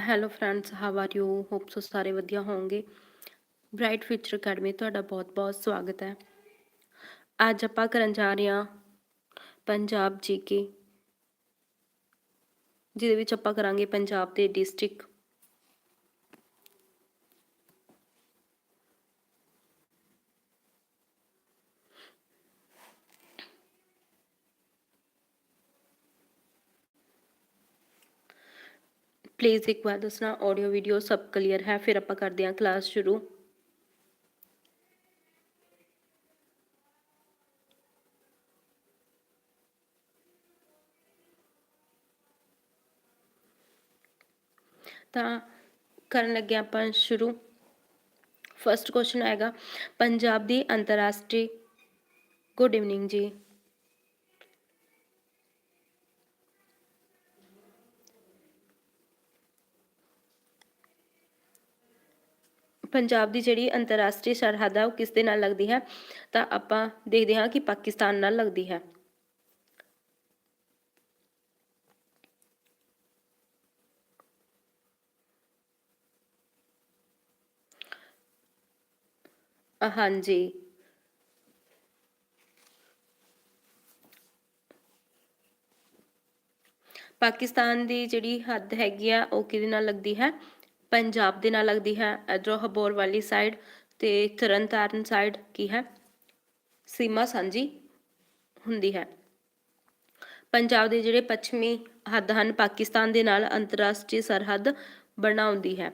Hello friends how are you hope so ਸਾਰੇ ਵਧੀਆ ਹੋਵੋਗੇ। ਬ੍ਰਾਈਟ ਫਿਊਚਰ ਅਕੈਡਮੀ ਤੁਹਾਡਾ ਬਹੁਤ-ਬਹੁਤ ਸਵਾਗਤ ਹੈ। ਅੱਜ ਆਪਾਂ ਕਰਨ ਜਾ ਰਹੇ ਹਾਂ ਪੰਜਾਬ ਜੀਕੇ ਜਿਹਦੇ ਵਿੱਚ ਆਪਾਂ ਕਰਾਂਗੇ ਪੰਜਾਬ ਦੇ ਡਿਸਟ੍ਰਿਕਟ ਪਲੀਜ਼ ਇੱਕ ਵਾਰ ਦੱਸਣਾ ਆਡੀਓ ਵੀਡੀਓ ਸਭ ਕਲੀਅਰ ਹੈ ਫਿਰ ਆਪਾਂ ਕਰਦੇ ਹਾਂ ਕਲਾਸ ਸ਼ੁਰੂ ਤਾਂ ਕਰਨ ਲੱਗੇ ਆਪਾਂ ਸ਼ੁਰੂ ਫਰਸਟ ਕੁਐਸਚਨ ਆਏਗਾ ਪੰਜਾਬ ਦੀ ਅੰਤਰਰਾਸ਼ਟਰੀ ਗੁੱਡ ਇਵਨਿੰਗ ਜੀ ਪੰਜਾਬ ਦੀ ਜਿਹੜੀ ਅੰਤਰਰਾਸ਼ਟਰੀ ਸਰਹੱਦ ਹੈ ਉਹ ਕਿਸ ਦੇ ਨਾਲ ਲੱਗਦੀ ਹੈ? ਤਾਂ ਆਪਾਂ ਦੇਖਦੇ ਹਾਂ ਕਿ ਪਾਕਿਸਤਾਨ ਨਾਲ ਲੱਗਦੀ ਹੈ। ਹਾਂਜੀ। ਪਾਕਿਸਤਾਨ ਦੀ ਜਿਹੜੀ ਹੱਦ ਹੈਗੀ ਆ, ਉਹ ਕਿਹਦੇ ਨਾਲ ਲੱਗਦੀ ਹੈ? ਪੰਜਾਬ ਦੇ ਨਾਲ ਲੱਗਦੀ ਹੈ। ਇਧਰੋਂ ਹਬੋਰ ਵਾਲੀ ਸਾਈਡ ਤੇ ਤਰਨਤਾਰਨ ਸਾਈਡ ਕੀ ਹੈ? ਸੀਮਾ ਸਾਂਝੀ ਹੁੰਦੀ ਹੈ। ਪੰਜਾਬ ਦੇ ਜਿਹੜੇ ਪੱਛਮੀ ਹੱਦ ਹਨ, ਪਾਕਿਸਤਾਨ ਦੇ ਨਾਲ ਅੰਤਰਰਾਸ਼ਟਰੀ ਸਰਹੱਦ ਬਣਾਉਂਦੀ ਹੈ।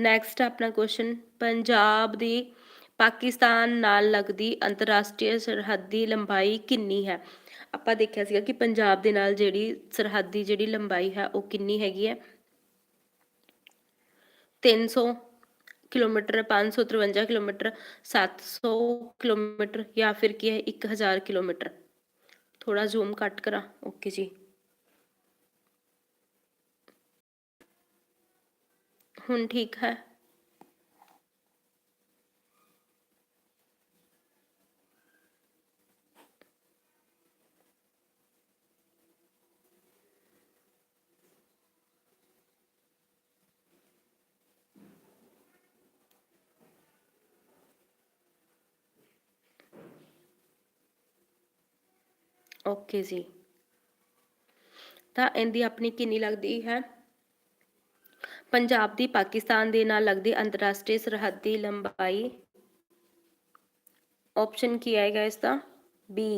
ਨੈਕਸਟ ਆਪਣਾ ਕੁਐਸਚਨ ਪੰਜਾਬ ਦੀ ਪਾਕਿਸਤਾਨ ਨਾਲ ਲੱਗਦੀ ਅੰਤਰਰਾਸ਼ਟਰੀ ਸਰਹੱਦ ਦੀ ਲੰਬਾਈ ਕਿੰਨੀ ਹੈ? ਆਪਾਂ ਦੇਖਿਆ ਸੀਗਾ ਕਿ ਪੰਜਾਬ ਦੇ ਨਾਲ ਜਿਹੜੀ ਸਰਹੱਦੀ ਜਿਹੜੀ ਲੰਬਾਈ ਹੈ, ਉਹ ਕਿੰਨੀ ਹੈਗੀ ਹੈ? 300 ਕਿਲੋਮੀਟਰ 553 ਕਿਲੋਮੀਟਰ 700 ਕਿਲੋਮੀਟਰ ਜਾਂ ਫਿਰ ਕੀ ਹੈ 1000 ਕਿਲੋਮੀਟਰ ਥੋੜਾ ਜ਼ੂਮ ਕੱਟ ਕਰਾਂ ਓਕੇ ਜੀ ਹੁਣ ਠੀਕ ਹੈ ਓਕੇ ਜੀ। ਤਾਂ ਇਹਦੀ ਆਪਣੀ ਕਿੰਨੀ ਲੱਗਦੀ ਹੈ? ਪੰਜਾਬ ਦੀ ਪਾਕਿਸਤਾਨ ਦੇ ਨਾਲ ਲੱਗਦੀ ਅੰਤਰਰਾਸ਼ਟਰੀ ਸਰਹੱਦ ਦੀ ਲੰਬਾਈ। ਆਪਸ਼ਨ ਕੀ ਆਏਗਾ ਇਸ ਦਾ ਬੀ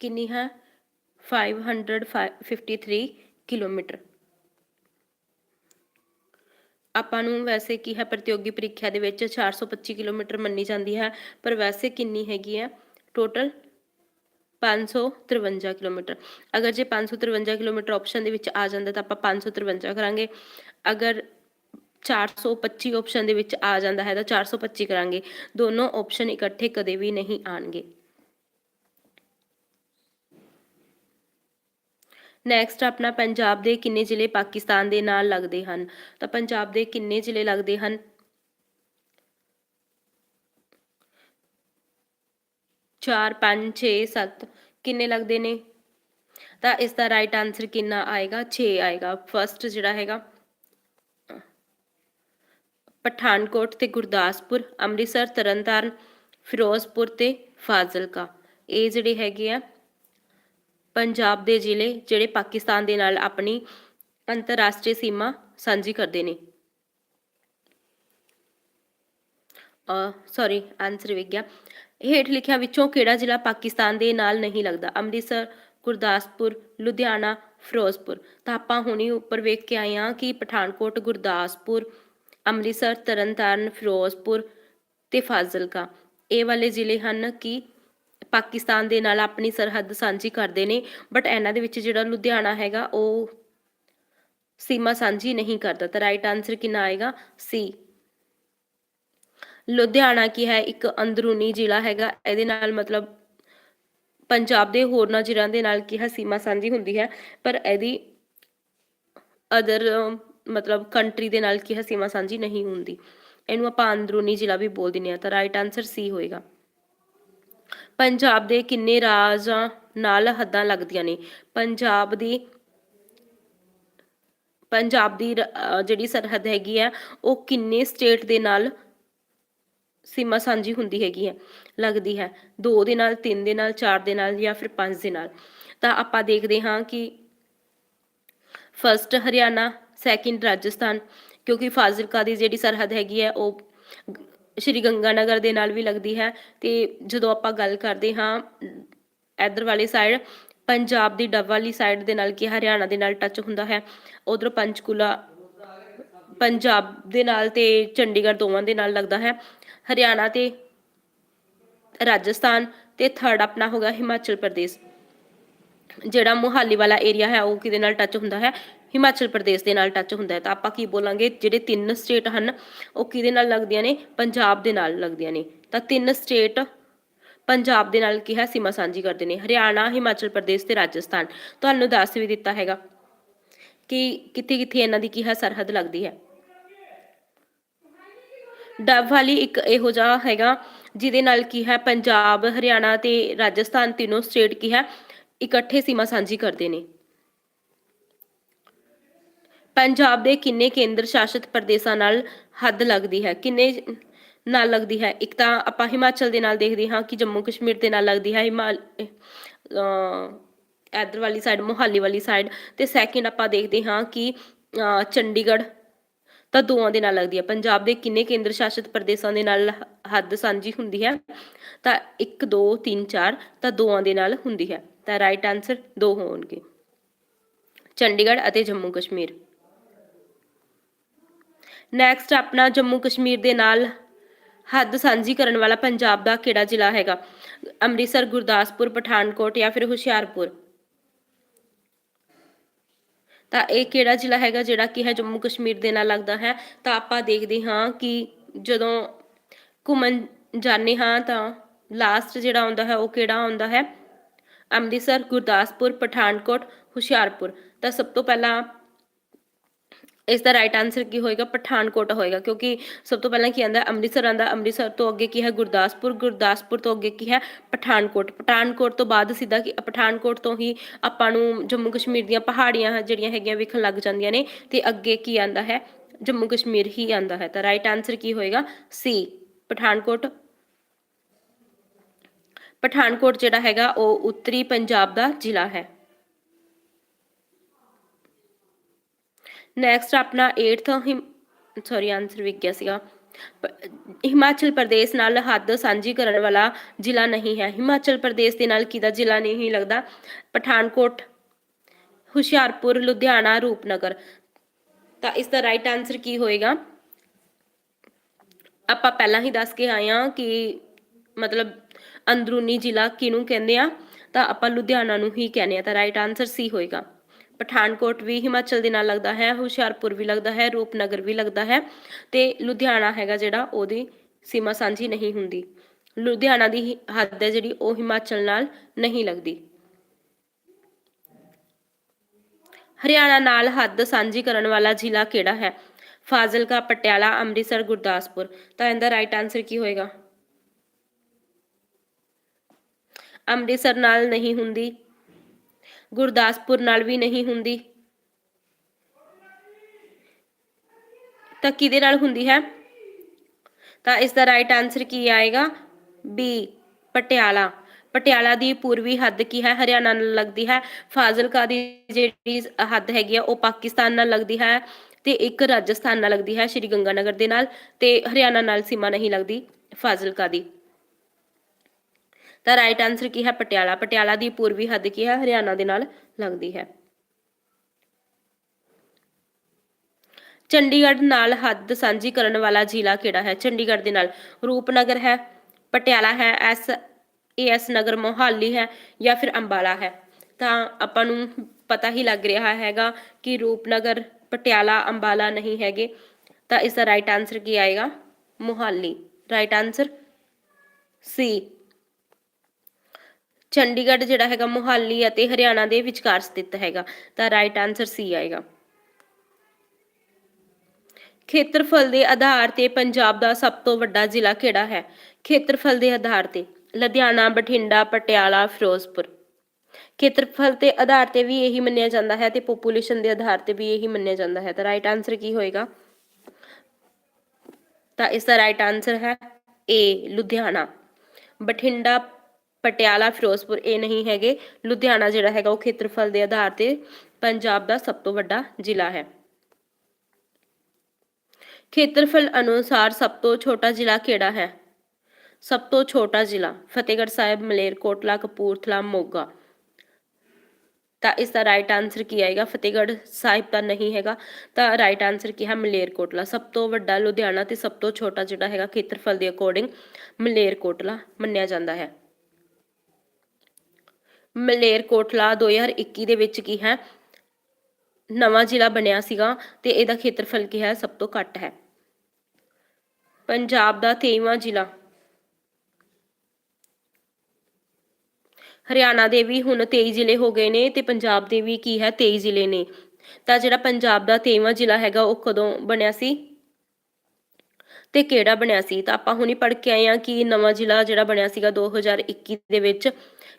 ਕਿੰਨੀ ਹੈ? 553 ਕਿਲੋਮੀਟਰ। ਆਪਾਂ ਨੂੰ ਵੈਸੇ ਕੀ ਹੈ? ਪ੍ਰਤੀਯੋਗੀ ਪ੍ਰੀਖਿਆ ਦੇ ਵਿੱਚ 425 ਕਿਲੋਮੀਟਰ ਮੰਨੀ ਜਾਂਦੀ ਹੈ, ਪਰ ਵੈਸੇ ਕਿੰਨੀ ਹੈਗੀ ਹੈ? Total 553 kilometre. ਅਗਰ ਜੇ 553 ਕਿਲੋਮੀਟਰ ਆਪਸ਼ਨ ਦੇ ਵਿੱਚ ਆ ਜਾਂਦਾ ਤਾਂ ਆਪਾਂ 553 ਕਰਾਂਗੇ। ਅਗਰ 425 ਆਪਸ਼ਨ ਦੇ ਵਿੱਚ ਆ ਜਾਂਦਾ ਹੈ ਤਾਂ 425 ਕਰਾਂਗੇ। ਦੋਨੋਂ ਆਪਸ਼ਨ ਇਕੱਠੇ ਕਦੇ ਵੀ ਨਹੀਂ ਆਣਗੇ ਨੈਕਸਟ ਆਪਣਾ ਪੰਜਾਬ ਦੇ ਕਿੰਨੇ ਜ਼ਿਲ੍ਹੇ ਪਾਕਿਸਤਾਨ ਦੇ ਨਾਲ ਲੱਗਦੇ ਹਨ? ਤਾਂ ਪੰਜਾਬ ਦੇ ਕਿੰਨੇ ਜ਼ਿਲ੍ਹੇ ਲੱਗਦੇ ਹਨ? 4 5 6 7 ਕਿੰਨੇ ਲੱਗਦੇ ਨੇ ਤਾਂ ਇਸ ਦਾ ਰਾਈਟ ਆਨਸਰ ਕਿੰਨਾ ਆਏਗਾ 6 ਆਏਗਾ ਫਰਸਟ ਜਿਹੜਾ ਹੈਗਾ ਪਠਾਨਕੋਟ ਤੇ ਗੁਰਦਾਸਪੁਰ ਅੰਮ੍ਰਿਤਸਰ ਤਰਨਤਾਰਨ ਫਿਰੋਜ਼ਪੁਰ ਤੇ ਫਾਜ਼ਿਲਕਾ ਇਹ ਜਿਹੜੇ ਹੈਗੇ ਆ ਪੰਜਾਬ ਦੇ ਜ਼ਿਲ੍ਹੇ ਜਿਹੜੇ ਪਾਕਿਸਤਾਨ ਦੇ ਨਾਲ ਆਪਣੀ ਅੰਤਰਰਾਸ਼ਟਰੀ ਸੀਮਾ ਸਾਂਝੀ ਕਰਦੇ ਨੇ ਅ ਸੌਰੀ ਆਨਸਰ ਵਿਕ ਗਿਆ ਹੇਠ ਲਿਖਿਆ ਵਿੱਚੋਂ ਕਿਹੜਾ ਜ਼ਿਲ੍ਹਾ ਪਾਕਿਸਤਾਨ ਦੇ ਨਾਲ ਨਹੀਂ ਲੱਗਦਾ? ਅੰਮ੍ਰਿਤਸਰ, ਗੁਰਦਾਸਪੁਰ, ਲੁਧਿਆਣਾ, ਫਿਰੋਜ਼ਪੁਰ। ਤਾਂ ਆਪਾਂ ਹੁਣੀ ਉੱਪਰ ਵੇਖ ਕੇ ਆਏ ਹਾਂ ਕਿ ਪਠਾਨਕੋਟ, ਗੁਰਦਾਸਪੁਰ, ਅੰਮ੍ਰਿਤਸਰ, ਤਰਨਤਾਰਨ, ਫਿਰੋਜ਼ਪੁਰ ਤੇ ਫਾਜ਼ਿਲਕਾ। ਇਹ ਵਾਲੇ ਜ਼ਿਲ੍ਹੇ ਹਨ ਕਿ ਪਾਕਿਸਤਾਨ ਦੇ ਨਾਲ ਆਪਣੀ ਸਰਹੱਦ ਸਾਂਝੀ ਕਰਦੇ ਨੇ ਬਟ ਇਹਨਾਂ ਦੇ ਵਿੱਚ ਜਿਹੜਾ ਲੁਧਿਆਣਾ ਹੈਗਾ, ਉਹ ਸੀਮਾ ਸਾਂਝੀ ਨਹੀਂ ਕਰਦਾ। ਤਾਂ ਰਾਈਟ ਆਨਸਰ ਕਿੰਨਾ ਆਏਗਾ? ਸੀ ਲੁਧਿਆਣਾ ਕੀ ਹੈ? ਇੱਕ ਅੰਦਰੂਨੀ ਜ਼ਿਲ੍ਹਾ ਹੈਗਾ। ਇਹਦੇ ਨਾਲ ਮਤਲਬ ਪੰਜਾਬ ਦੇ ਹੋਰਨਾਂ ਜ਼ਿਲ੍ਹਿਆਂ ਦੇ ਨਾਲ ਕੀ ਹੈ? ਸੀਮਾ ਸਾਂਝੀ ਹੁੰਦੀ ਹੈ। ਪਰ ਇਹਦੀ ਅਦਰ ਮਤਲਬ ਕੰਟਰੀ ਦੇ ਨਾਲ ਕੀ ਹੈ? ਸੀਮਾ ਸਾਂਝੀ ਨਹੀਂ ਹੁੰਦੀ। ਇਹਨੂੰ ਆਪਾਂ ਅੰਦਰੂਨੀ ਜ਼ਿਲ੍ਹਾ ਵੀ ਬੋਲ ਦਿੰਦੇ ਆ ਤਾਂ ਰਾਈਟ ਆਨਸਰ ਸੀ ਹੋਏਗਾ। ਪੰਜਾਬ ਦੇ ਕਿੰਨੇ ਰਾਜਾਂ ਨਾਲ ਹੱਦਾਂ ਲੱਗਦੀਆਂ ਨੇ? ਪੰਜਾਬ ਦੀ ਪੰਜਾਬ ਦੀ ਰ- ਅਹ, ਜਿਹੜੀ ਸਰਹੱਦ ਹੈਗੀ ਹੈ, ਉਹ ਕਿੰਨੇ ਸਟੇਟ ਦੇ ਨਾਲ ਸੀਮਾ ਸਾਂਝੀ ਹੁੰਦੀ ਹੈਗੀ ਹੈ ਲੱਗਦੀ ਹੈ। 2 ਦੇ ਨਾਲ 3 ਦੇ ਨਾਲ 4 ਦੇ ਨਾਲ ਜਾਂ ਫਿਰ 5 ਦੇ ਨਾਲ। ਤਾਂ ਆਪਾਂ ਦੇਖਦੇ ਹਾਂ ਕਿ ਫਰਸਟ ਹਰਿਆਣਾ ਸੈਕਿੰਡ ਰਾਜਸਥਾਨ, ਕਿਉਂਕਿ ਫਾਜ਼ਿਲਕਾ ਦੀ ਜਿਹੜੀ ਸਰਹੱਦ ਹੈਗੀ ਹੈ, ਉਹ ਸ਼੍ਰੀ ਗੰਗਾਨਗਰ ਦੇ ਨਾਲ ਵੀ ਲੱਗਦੀ ਹੈ। ਤੇ ਜਦੋਂ ਆਪਾਂ ਗੱਲ ਕਰਦੇ ਹਾਂ ਇਧਰ ਵਾਲੀ ਸਾਈਡ ਪੰਜਾਬ ਦੀ ਡੱਬ ਵਾਲੀ ਸਾਈਡ ਦੇ ਨਾਲ ਕੀ ਹਰਿਆਣਾ ਦੇ ਨਾਲ ਟੱਚ ਹੁੰਦਾ ਹੈ, ਉਧਰ ਪੰਚਕੂਲਾ, ਪੰਜਾਬ ਦੇ ਨਾਲ ਤੇ ਚੰਡੀਗੜ੍ਹ ਦੋਵਾਂ ਦੇ ਨਾਲ ਲੱਗਦਾ ਹੈ। ਹਰਿਆਣਾ ਤੇ ਰਾਜਸਥਾਨ ਤੇ ਥਰਡ ਆਪਣਾ ਹੋਗਾ ਹਿਮਾਚਲ ਪ੍ਰਦੇਸ਼। ਜਿਹੜਾ ਮੁਹਾਲੀ ਵਾਲਾ ਏਰੀਆ ਹੈ, ਉਹ ਕਿਹਦੇ ਨਾਲ ਟੱਚ ਹੁੰਦਾ ਹੈ? ਹਿਮਾਚਲ ਪ੍ਰਦੇਸ਼ ਦੇ ਨਾਲ ਟੱਚ ਹੁੰਦਾ ਹੈ। ਤਾਂ ਆਪਾਂ ਕੀ ਬੋਲਾਂਗੇ? ਜਿਹੜੇ ਤਿੰਨ ਸਟੇਟ ਹਨ, ਉਹ ਕਿਹਦੇ ਨਾਲ ਲੱਗਦੀਆਂ ਨੇ? ਪੰਜਾਬ ਦੇ ਨਾਲ ਲੱਗਦੀਆਂ ਨੇ। ਤਾਂ ਤਿੰਨ ਸਟੇਟ ਪੰਜਾਬ ਦੇ ਨਾਲ ਕੀ ਹੈ? ਸੀਮਾ ਸਾਂਝੀ ਕਰਦੇ ਨੇ। ਹਰਿਆਣਾ, ਹਿਮਾਚਲ ਪ੍ਰਦੇਸ਼ ਤੇ ਰਾਜਸਥਾਨ। ਤੁਹਾਨੂੰ ਦੱਸ ਵੀ ਦਿੱਤਾ ਹੈਗਾ ਕਿ ਕਿੱਥੇ ਕਿੱਥੇ ਇਹਨਾਂ ਦੀ ਕੀ ਹੈ? ਸਰਹੱਦ ਲੱਗਦੀ ਹੈ। ਡੱਬ ਵਾਲੀ ਇੱਕ ਇਹੋ ਜਿਹਾ ਹੈਗਾ, ਜਿਹਦੇ ਨਾਲ ਕੀ ਹੈ, ਪੰਜਾਬ, ਹਰਿਆਣਾ ਤੇ ਰਾਜਸਥਾਨ ਤਿੰਨੋਂ ਸਟੇਟ ਕੀ ਹੈ, ਇਕੱਠੇ ਸੀਮਾ ਸਾਂਝੀ ਕਰਦੇ ਨੇ। ਪੰਜਾਬ ਦੇ ਕਿੰਨੇ ਕੇਂਦਰ ਸ਼ਾਸਿਤ ਪ੍ਰਦੇਸ਼ਾਂ ਨਾਲ ਹੱਦ ਲੱਗਦੀ ਹੈ? ਕਿੰਨੇ ਨਾਲ ਲੱਗਦੀ ਹੈ? ਇੱਕ ਤਾਂ ਆਪਾਂ ਹਿਮਾਚਲ ਦੇ ਨਾਲ ਦੇਖਦੇ ਹਾਂ ਕਿ ਜੰਮੂ ਕਸ਼ਮੀਰ ਦੇ ਨਾਲ ਲੱਗਦੀ ਹੈ, ਹਿਮਾਲ, ਅਹ ਵਾਲੀ ਸਾਈਡ ਮੋਹਾਲੀ ਵਾਲੀ ਸਾਈਡ ਤੇ ਸੈਕਿੰਡ ਆਪਾਂ ਦੇਖਦੇ ਹਾਂ ਕਿ ਚੰਡੀਗੜ੍ਹ ਤਾਂ ਦੋਵਾਂ ਦੇ ਨਾਲ ਲੱਗਦੀ ਹੈ ਪੰਜਾਬ ਦੇ ਕਿੰਨੇ ਕੇਂਦਰ ਸ਼ਾਸਿਤ ਪ੍ਰਦੇਸ਼ਾਂ ਦੇ ਨਾਲ ਹੱਦ ਸਾਂਝੀ ਹੁੰਦੀ ਹੈ, ਤਾਂ 1 2 3 4 ਤਾਂ ਦੋਵਾਂ ਦੇ ਨਾਲ ਹੁੰਦੀ ਹੈ। ਤਾਂ ਰਾਈਟ ਆਨਸਰ ਦੋ ਹੋਣਗੇ। ਚੰਡੀਗੜ੍ਹ ਅਤੇ ਜੰਮੂ ਕਸ਼ਮੀਰ। ਨੈਕਸਟ ਆਪਣਾ ਜੰਮੂ ਕਸ਼ਮੀਰ ਦੇ ਨਾਲ ਹੱਦ ਸਾਂਝੀ ਕਰਨ ਵਾਲਾ ਪੰਜਾਬ ਦਾ ਕਿਹੜਾ ਜ਼ਿਲ੍ਹਾ ਹੈਗਾ? ਅੰਮ੍ਰਿਤਸਰ, ਗੁਰਦਾਸਪੁਰ, ਪਠਾਨਕੋਟ ਜਾਂ ਫਿਰ ਹੁਸ਼ਿਆਰਪੁਰ? ਤਾਂ ਇਹ ਕਿਹੜਾ ਜ਼ਿਲ੍ਹਾ ਹੈਗਾ ਜਿਹੜਾ ਕਿ ਹੈ ਜੰਮੂ ਕਸ਼ਮੀਰ ਦੇ ਨਾਲ ਲੱਗਦਾ ਹੈ? ਤਾਂ ਆਪਾਂ ਦੇਖਦੇ ਹਾਂ ਕਿ ਜਦੋਂ ਘੁੰਮਣ ਜਾਂਦੇ ਹਾਂ ਤਾਂ ਲਾਸਟ ਜਿਹੜਾ ਆਉਂਦਾ ਹੈ ਉਹ ਕਿਹੜਾ ਆਉਂਦਾ ਹੈ? ਅੰਮ੍ਰਿਤਸਰ, ਗੁਰਦਾਸਪੁਰ, ਪਠਾਨਕੋਟ, ਹੁਸ਼ਿਆਰਪੁਰ। ਤਾਂ ਸਭ ਤੋਂ ਪਹਿਲਾਂ ਇਸ ਦਾ ਰਾਈਟ ਆਨਸਰ ਕੀ ਹੋਏਗਾ? ਪਠਾਨਕੋਟ ਹੋਏਗਾ, ਕਿਉਂਕਿ ਸਭ ਤੋਂ ਪਹਿਲਾਂ ਕੀ ਆਂਦਾ, ਅੰਮ੍ਰਿਤਸਰ ਆਂਦਾ, ਅੰਮ੍ਰਿਤਸਰ ਤੋਂ ਅੱਗੇ ਕੀ ਹੈ? ਗੁਰਦਾਸਪੁਰ ਗੁਰਦਾਸਪੁਰ ਤੋਂ ਅੱਗੇ ਕੀ ਹੈ? ਪਠਾਨਕੋਟ। ਪਠਾਨਕੋਟ ਤੋਂ ਬਾਅਦ ਸਿੱਧਾ ਕਿ, ਪਠਾਨਕੋਟ ਤੋਂ ਹੀ ਆਪਾਂ ਨੂੰ ਜੰਮੂ ਕਸ਼ਮੀਰ ਦੀਆਂ ਪਹਾੜੀਆਂ ਜਿਹੜੀਆਂ ਹੈਗੀਆਂ ਵੇਖਣ ਲੱਗ ਜਾਂਦੀਆਂ ਨੇ, ਤੇ ਅੱਗੇ ਕੀ ਆਂਦਾ ਹੈ? ਜੰਮੂ ਕਸ਼ਮੀਰ ਹੀ ਆਂਦਾ ਹੈ। ਤਾਂ ਰਾਈਟ ਆਨਸਰ ਕੀ ਹੋਏਗਾ? ਸੀ ਪਠਾਨਕੋਟ। ਪਠਾਨਕੋਟ ਜਿਹੜਾ ਹੈਗਾ, ਉਹ ਉੱਤਰੀ ਪੰਜਾਬ ਦਾ ਜ਼ਿਲ੍ਹਾ ਹੈ। ਨੈਕਸਟ ਆਪਣਾ 8th ਸੌਰੀ ਆਨਸਰ ਵਿਕ ਗਿਆ ਸੀਗਾ। ਹਿਮਾਚਲ ਪ੍ਰਦੇਸ਼ ਨਾਲ ਹੱਦ ਸਾਂਝੀ ਕਰਨ ਵਾਲਾ ਜ਼ਿਲ੍ਹਾ ਨਹੀਂ ਹੈ। ਹਿਮਾਚਲ ਪ੍ਰਦੇਸ਼ ਦੇ ਨਾਲ ਕਿਹਦਾ ਜ਼ਿਲ੍ਹਾ ਨਹੀਂ ਲੱਗਦਾ? ਪਠਾਨਕੋਟ, ਹੁਸ਼ਿਆਰਪੁਰ, ਲੁਧਿਆਣਾ, ਰੂਪਨਗਰ। ਤਾਂ ਇਸ ਦਾ ਰਾਈਟ ਆਨਸਰ ਕੀ ਹੋਏਗਾ? ਆਪਾਂ ਪਹਿਲਾਂ ਹੀ ਦੱਸ ਕੇ ਆਏ ਆ ਕਿ ਮਤਲਬ ਅੰਦਰੂਨੀ ਜ਼ਿਲ੍ਹਾ ਕਿਹਨੂੰ ਕਹਿੰਦੇ ਆ? ਤਾਂ ਆਪਾਂ ਲੁਧਿਆਣਾ ਨੂੰ ਹੀ ਕਹਿੰਦੇ ਆ ਤਾਂ ਰਾਈਟ ਆਨਸਰ ਸੀ ਹੋਏਗਾ। ਪਠਾਨਕੋਟ ਵੀ ਹਿਮਾਚਲ ਦੇ ਨਾਲ ਲੱਗਦਾ ਹੈ, ਹੁਸ਼ਿਆਰਪੁਰ ਵੀ ਲੱਗਦਾ ਹੈ, ਰੂਪਨਗਰ ਵੀ ਲੱਗਦਾ ਹੈ ਤੇ ਲੁਧਿਆਣਾ ਹੈਗਾ ਜਿਹੜਾ ਉਹਦੀ ਸੀਮਾ ਸਾਂਝੀ ਨਹੀਂ ਹੁੰਦੀ। ਲੁਧਿਆਣਾ ਦੀ ਹੱਦ ਹੈ ਜਿਹੜੀ ਉਹ ਹਿਮਾਚਲ ਨਾਲ ਨਹੀਂ ਲੱਗਦੀ। ਹਰਿਆਣਾ ਨਾਲ ਹੱਦ ਸਾਂਝੀ ਕਰਨ ਵਾਲਾ ਜ਼ਿਲ੍ਹਾ ਕਿਹੜਾ ਹੈ? ਫਾਜ਼ਿਲਕਾ, ਪਟਿਆਲਾ, ਅੰਮ੍ਰਿਤਸਰ, ਗੁਰਦਾਸਪੁਰ। ਤਾਂ ਇਹਦਾ ਰਾਈਟ ਆਨਸਰ ਕੀ ਹੋਏਗਾ? ਅੰਮ੍ਰਿਤਸਰ ਨਾਲ ਨਹੀਂ ਹੁੰਦੀ। ਗੁਰਦਾਸਪੁਰ ਨਾਲ ਵੀ ਨਹੀਂ ਹੁੰਦੀ। ਤਾਂ ਕਿਹਦੇ ਨਾਲ ਹੁੰਦੀ ਹੈ? ਤਾਂ ਇਸ ਦਾ ਰਾਈਟ ਆਨਸਰ ਕੀ ਆਏਗਾ? ਬੀ ਪਟਿਆਲਾ। ਪਟਿਆਲਾ ਦੀ ਪੂਰਬੀ ਹੱਦ ਕੀ ਹੈ? ਹਰਿਆਣਾ ਨਾਲ ਲੱਗਦੀ ਹੈ। ਫਾਜ਼ਿਲਕਾ ਦੀ ਜਿਹੜੀ ਹੱਦ ਹੈਗੀ ਆ, ਉਹ ਪਾਕਿਸਤਾਨ ਨਾਲ ਲੱਗਦੀ ਹੈ ਤੇ ਇੱਕ ਰਾਜਸਥਾਨ ਨਾਲ ਲੱਗਦੀ ਹੈ, ਸ਼੍ਰੀ ਗੰਗਾਨਗਰ ਦੇ ਨਾਲ ਤੇ ਹਰਿਆਣਾ ਨਾਲ ਸੀਮਾ ਨਹੀਂ ਲੱਗਦੀ ਫਾਜ਼ਿਲਕਾ ਦੀ। ਤਾਂ ਰਾਈਟ ਆਨਸਰ ਕੀ ਹੈ? ਪਟਿਆਲਾ। ਪਟਿਆਲਾ ਦੀ ਪੂਰਬੀ ਹੱਦ ਕੀ ਹੈ? ਹਰਿਆਣਾ ਦੇ ਨਾਲ ਲੱਗਦੀ ਹੈ। ਚੰਡੀਗੜ੍ਹ ਨਾਲ ਹੱਦ ਸਾਂਝੀ ਕਰਨ ਵਾਲਾ ਜ਼ਿਲ੍ਹਾ ਕਿਹੜਾ ਹੈ? ਚੰਡੀਗੜ੍ਹ ਦੇ ਨਾਲ ਰੂਪਨਗਰ ਹੈ, ਪਟਿਆਲਾ ਹੈ, ਐਸ ਏਐਸ ਨਗਰ ਮੋਹਾਲੀ ਹੈ ਜਾਂ ਫਿਰ ਅੰਬਾਲਾ ਹੈ। ਤਾਂ ਆਪਾਂ ਨੂੰ ਪਤਾ ਹੀ ਲੱਗ ਰਿਹਾ ਹੈਗਾ ਕਿ ਰੂਪਨਗਰ, ਪਟਿਆਲਾ, ਅੰਬਾਲਾ ਨਹੀਂ ਹੈਗੇ। ਤਾਂ ਇਸ ਦਾ ਰਾਈਟ ਆਨਸਰ ਕੀ ਆਏਗਾ? Mohali. Right answer C Chandigarh ਜਿਹੜਾ ਹੈਗਾ ਮੋਹਾਲੀ ਅਤੇ ਹਰਿਆਣਾ ਦੇ ਵਿਚਕਾਰ ਸਥਿਤ ਹੈਗਾ, ਤਾਂ ਰਾਈਟ ਆਨਸਰ ਸੀ ਆਏਗਾ। ਖੇਤਰਫਲ ਦੇ ਆਧਾਰ ਤੇ ਪੰਜਾਬ ਦਾ ਸਭ ਤੋਂ ਵੱਡਾ ਜ਼ਿਲ੍ਹਾ ਕਿਹੜਾ ਹੈ? ਖੇਤਰਫਲ ਦੇ ਆਧਾਰ ਤੇ ਲੁਧਿਆਣਾ, ਬਠਿੰਡਾ, ਪਟਿਆਲਾ, ਫਿਰੋਜ਼ਪੁਰ। ਖੇਤਰਫਲ ਦੇ ਆਧਾਰ ਤੇ ਵੀ ਇਹੀ ਮੰਨਿਆ ਜਾਂਦਾ ਹੈ ਤੇ ਪੋਪੂਲੇਸ਼ਨ ਦੇ ਆਧਾਰ ਤੇ ਵੀ ਇਹੀ ਮੰਨਿਆ ਜਾਂਦਾ ਹੈ, ਤਾਂ ਰਾਈਟ ਆਨਸਰ ਕੀ ਹੋਏਗਾ? ਤਾਂ ਇਸ ਦਾ ਰਾਈਟ ਆਨਸਰ ਹੈ ਏ ਲੁਧਿਆਣਾ। ਬਠਿੰਡਾ ਪਟਿਆਲਾ, ਫਿਰੋਜ਼ਪੁਰ, ਇਹ ਨਹੀਂ ਹੈਗੇ। ਲੁਧਿਆਣਾ ਜਿਹੜਾ ਹੈਗਾ, ਉਹ ਖੇਤਰਫਲ ਦੇ ਆਧਾਰ ਤੇ ਪੰਜਾਬ ਦਾ ਸਭ ਤੋਂ ਵੱਡਾ ਜ਼ਿਲ੍ਹਾ ਹੈ। ਖੇਤਰਫਲ ਅਨੁਸਾਰ ਸਭ ਤੋਂ ਛੋਟਾ ਜ਼ਿਲ੍ਹਾ ਕਿਹੜਾ ਹੈ? ਸਭ ਤੋਂ ਛੋਟਾ ਜ਼ਿਲ੍ਹਾ, ਫਤਿਹਗੜ੍ਹ ਸਾਹਿਬ ਮਲੇਰਕੋਟਲਾ ਕਪੂਰਥਲਾ, ਮੋਗਾ। ਤਾਂ ਇਸ ਦਾ ਰਾਈਟ ਆਨਸਰ ਕੀ ਆਏਗਾ? ਫਤਿਹਗੜ੍ਹ ਸਾਹਿਬ ਤਾਂ ਨਹੀਂ ਹੈਗਾ, ਤਾਂ ਰਾਈਟ ਆਨਸਰ ਕੀ ਹੈ? ਮਲੇਰਕੋਟਲਾ ਸਭ ਤੋਂ ਵੱਡਾ ਲੁਧਿਆਣਾ ਤੇ ਸਭ ਤੋਂ ਛੋਟਾ ਜਿਹੜਾ ਹੈਗਾ, ਖੇਤਰਫਲ ਦੇ ਅਕੋਰਡਿੰਗ ਮਲੇਰਕੋਟਲਾ ਮੰਨਿਆ ਜਾਂਦਾ ਹੈ। ਮਲੇਰਕੋਟਲਾ 2021 ਦੇ ਵਿੱਚ ਕੀ ਹੈ? ਨਵਾਂ ਜ਼ਿਲ੍ਹਾ ਬਣਿਆ ਸੀਗਾ ਤੇ ਇਹਦਾ ਖੇਤਰਫਲ ਕੀ ਹੈ? ਸਭ ਤੋਂ ਘੱਟ ਹੈ। ਪੰਜਾਬ ਦਾ 23ਵਾਂ ਜ਼ਿਲ੍ਹਾ। ਹਰਿਆਣਾ ਦੇ ਵੀ ਹੁਣ 23 ਜ਼ਿਲ੍ਹੇ ਹੋ ਗਏ ਨੇ ਤੇ ਪੰਜਾਬ ਦੇ ਵੀ ਕੀ ਹੈ? 23 ਜ਼ਿਲ੍ਹੇ ਨੇ। ਤਾਂ ਜਿਹੜਾ ਪੰਜਾਬ ਦਾ 23ਵਾਂ ਜ਼ਿਲ੍ਹਾ ਹੈਗਾ, ਉਹ ਕਦੋਂ ਬਣਿਆ ਸੀ? ਤੇ ਕਿਹੜਾ ਬਣਿਆ ਸੀ? ਤਾਂ ਆਪਾਂ ਹੁਣੀ ਪੜ੍ਹ ਕੇ ਆਏ ਆ ਕਿ ਨਵਾਂ ਜ਼ਿਲ੍ਹਾ ਜਿਹੜਾ ਬਣਿਆ ਸੀਗਾ 2021 ਦੇ ਵਿੱਚ।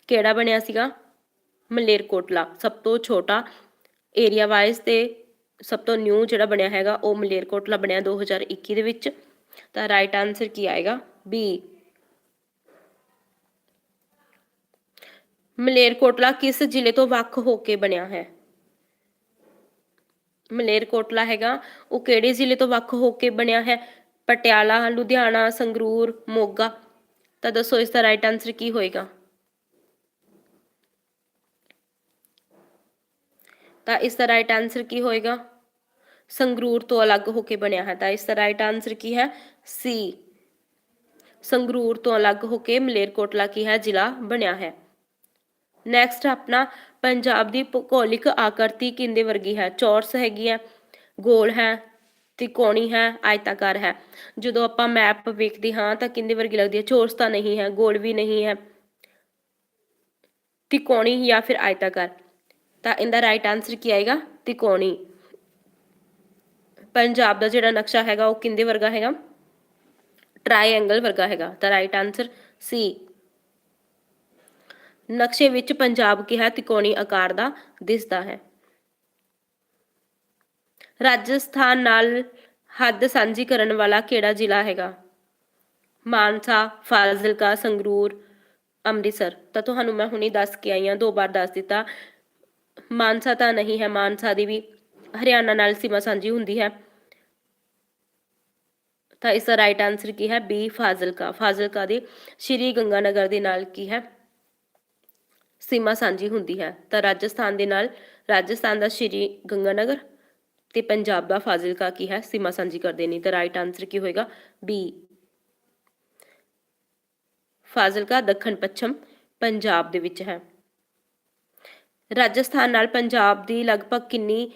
ਕਿਹੜਾ ਬਣਿਆ ਸੀਗਾ? ਮਲੇਰਕੋਟਲਾ, ਸਭ ਤੋਂ ਛੋਟਾ ਏਰੀਆ ਵਾਈਜ਼ ਤੇ ਸਭ ਤੋਂ ਨਿਊ ਜਿਹੜਾ ਬਣਿਆ ਹੈਗਾ, ਉਹ ਮਲੇਰਕੋਟਲਾ ਬਣਿਆ 2021 ਦੇ ਵਿੱਚ। ਤਾਂ ਰਾਈਟ ਆਨਸਰ ਕੀ ਆਏਗਾ? ਬੀ ਮਲੇਰਕੋਟਲਾ ਕਿਸ ਜ਼ਿਲ੍ਹੇ ਤੋਂ ਵੱਖ ਹੋ ਕੇ ਬਣਿਆ ਹੈ? ਮਲੇਰਕੋਟਲਾ ਹੈਗਾ, ਉਹ ਕਿਹੜੇ ਜ਼ਿਲ੍ਹੇ ਤੋਂ ਵੱਖ ਹੋ ਕੇ ਬਣਿਆ ਹੈ? ਪਟਿਆਲਾ, ਲੁਧਿਆਣਾ, ਸੰਗਰੂਰ, ਮੋਗਾ। ਤਾਂ ਦੱਸੋ ਇਸ ਦਾ ਰਾਈਟ ਆਨਸਰ ਕੀ ਹੋਏਗਾ? ਤਾਂ ਇਸ ਦਾ ਰਾਈਟ ਆਨਸਰ ਕੀ ਹੋਏਗਾ? ਸੰਗਰੂਰ ਤੋਂ ਅਲੱਗ ਹੋ ਕੇ ਬਣਿਆ ਹੈ, ਤਾਂ ਇਸ ਦਾ ਰਾਈਟ ਆਨਸਰ ਕੀ ਹੈ? ਸੀ ਸੰਗਰੂਰ ਤੋਂ ਅਲੱਗ ਹੋ ਕੇ ਮਲੇਰਕੋਟਲਾ ਕੀ ਹੈ? ਜ਼ਿਲ੍ਹਾ ਬਣਿਆ ਹੈ। ਨੈਕਸਟ ਆਪਣਾ ਪੰਜਾਬ ਦੀ ਭੂਗੋਲਿਕ ਆਕਰਤੀ ਕਿੰਦੇ ਵਰਗੀ ਹੈ? ਚੌਰਸ ਹੈਗੀ ਹੈ, ਗੋਲ ਹੈ ਤਿਕੋਣੀ ਹੈ, ਆਇਤਾਕਾਰ ਹੈ। ਜਦੋਂ ਆਪਾਂ ਮੈਪ ਵੇਖਦੇ ਹਾਂ ਤਾਂ ਕਿੰਦੇ ਵਰਗੀ ਲੱਗਦੀ ਹੈ? ਚੌਰਸ ਤਾਂ ਨਹੀਂ ਹੈ, ਗੋਲ ਵੀ ਨਹੀਂ ਹੈ। ਤਿਕੋਣੀ ਜਾਂ ਫਿਰ ਆਇਤਾਕਾਰ। ਤਾਂ ਇਹਦਾ ਰਾਈਟ ਆਨਸਰ ਕੀ ਆਏਗਾ? ਤਿਕੋਣੀ ਪੰਜਾਬ ਦਾ ਜਿਹੜਾ ਨਕਸ਼ਾ ਹੈਗਾ, ਉਹ ਕਿੰਦੇ ਵਰਗਾ ਹੈਗਾ? ਟ੍ਰਾਇੰਗਲ ਵਰਗਾ ਹੈਗਾ। ਤਾਂ ਰਾਈਟ ਆਨਸਰ ਸੀ ਨਕਸ਼ੇ ਵਿੱਚ ਪੰਜਾਬ ਕੀ ਤਿਕੋਣੀ ਆਕਾਰ ਦਾ, ਦਿਸਦਾ ਹੈ। ਰਾਜਸਥਾਨ ਨਾਲ ਹੱਦ ਸਾਂਝੀ ਕਰਨ ਵਾਲਾ ਕਿਹੜਾ ਜ਼ਿਲ੍ਹਾ ਹੈਗਾ? ਮਾਨਸਾ, ਫਾਜ਼ਿਲਕਾ, ਸੰਗਰੂਰ, ਅੰਮ੍ਰਿਤਸਰ। ਤਾਂ ਤੁਹਾਨੂੰ ਮੈਂ ਹੁਣੀ ਦੱਸ ਕੇ ਆਈ ਹਾਂ, ਦੋ ਵਾਰ ਦੱਸ ਦਿੱਤਾ। ਮਾਨਸਾ ਤਾਂ ਨਹੀਂ ਹੈ, ਮਾਨਸਾ ਦੀ ਵੀ ਹਰਿਆਣਾ ਨਾਲ ਸੀਮਾ ਸਾਂਝੀ ਹੁੰਦੀ ਹੈ। ਤਾਂ ਇਸ ਦਾ ਰਾਈਟ ਆਨਸਰ ਕੀ ਹੈ? ਬੀ ਫਾਜ਼ਿਲਕਾ। ਫਾਜ਼ਿਲਕਾ ਦੇ ਸ਼੍ਰੀ ਗੰਗਾਨਗਰ ਦੇ ਨਾਲ ਕੀ ਹੈ? ਸੀਮਾ ਸਾਂਝੀ ਹੁੰਦੀ ਹੈ। ਤਾਂ ਰਾਜਸਥਾਨ ਦੇ ਨਾਲ, ਰਾਜਸਥਾਨ ਦਾ ਸ਼੍ਰੀ ਗੰਗਾਨਗਰ ਤੇ ਪੰਜਾਬ ਦਾ ਫਾਜ਼ਿਲਕਾ ਕੀ ਹੈ? ਸੀਮਾ ਸਾਂਝੀ ਕਰਦੇ ਨੇ। ਤਾਂ ਰਾਈਟ ਆਨਸਰ ਕੀ ਹੋਏਗਾ? ਬੀ ਫਾਜ਼ਿਲਕਾ ਦੱਖਣ ਪੱਛਮ ਪੰਜਾਬ ਦੇ ਵਿੱਚ ਹੈ। ਰਾਜਸਥਾਨ ਨਾਲ ਪੰਜਾਬ ਦੀ ਲਗਭਗ ਕਿੰਨੀ